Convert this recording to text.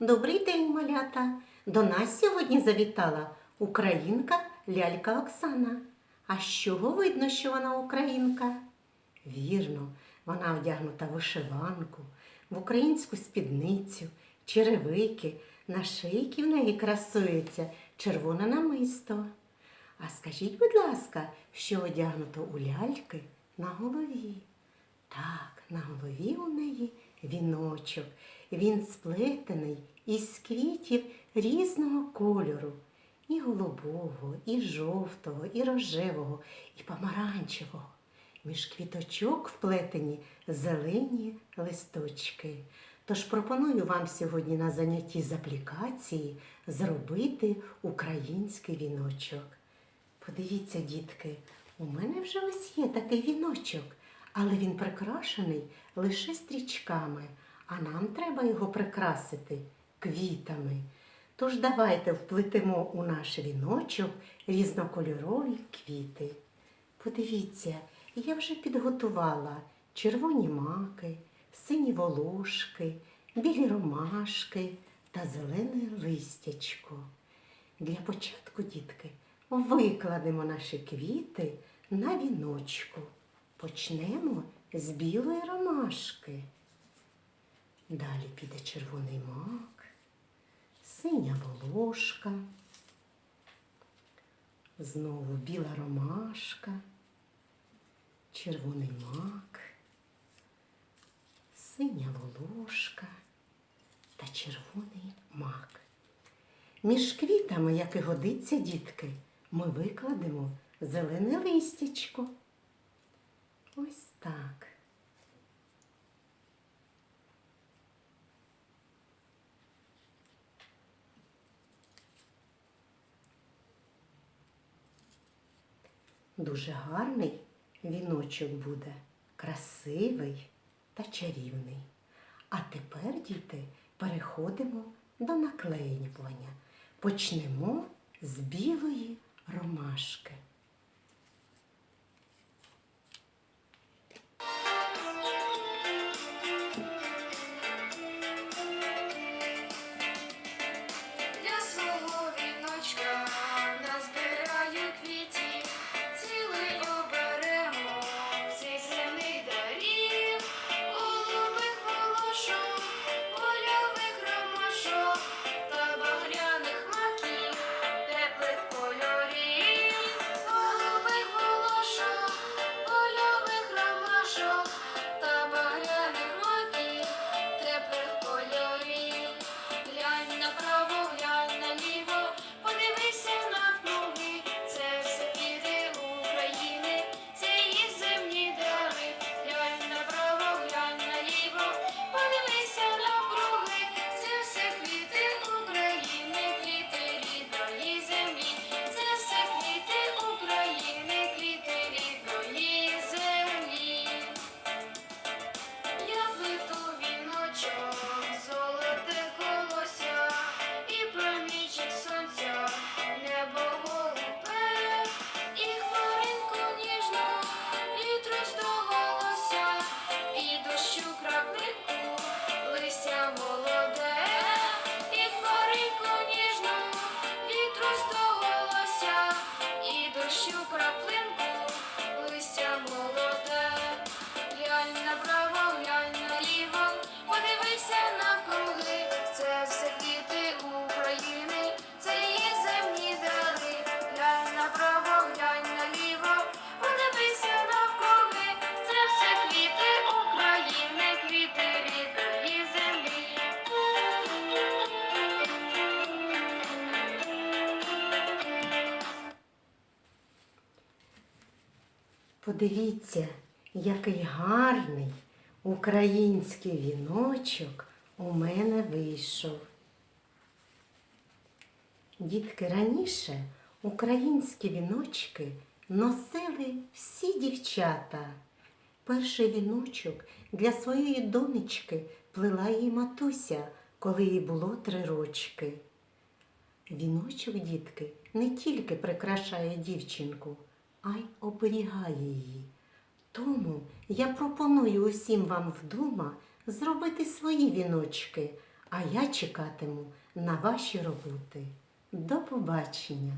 Добрий день, малята! До нас сьогодні завітала українка лялька Оксана. А з чого видно, що вона українка? Вірно, вона одягнута в вишиванку, в українську спідницю, черевики, на шийці в неї красується червоне намисто. А скажіть, будь ласка, що одягнуто у ляльки на голові? Так, на голові у неї віночок. Він сплетений із квітів різного кольору. І голубого, і жовтого, і рожевого, і помаранчевого. Між квіточок вплетені зелені листочки. Тож пропоную вам сьогодні на занятті з аплікації зробити український віночок. Подивіться, дітки, у мене вже ось є такий віночок, але він прикрашений лише стрічками, а нам треба його прикрасити квітами. Тож давайте вплетемо у наш віночок різнокольорові квіти. Подивіться, я вже підготувала червоні маки, сині волошки, білі ромашки та зелене листячко. Для початку, дітки, викладемо наші квіти на віночку. Почнемо з білої ромашки. Далі піде червоний мак, синя волошка, знову біла ромашка, червоний мак, синя волошка та червоний мак. Між квітами, як і годиться, дітки, ми викладемо зелене листячко. Ось так. Дуже гарний віночок буде, красивий та чарівний. А тепер, діти, переходимо до наклеювання. Почнемо з білої ромашки. Подивися навкруги, це все квіти України, це її земні дари. Глянь направо, глянь наліво, подивися навкруги, це все квіти України, квіти рідної землі. Подивіться, який гарний український віночок у мене вийшов. Дітки, раніше українські віночки носили всі дівчата. Перший віночок для своєї донечки плела її матуся, коли їй було три рочки. Віночок, дітки, не тільки прикрашає дівчинку, а й оберігає її. Тому я пропоную усім вам вдома зробити свої віночки, А я чекатиму на ваші роботи. До побачення!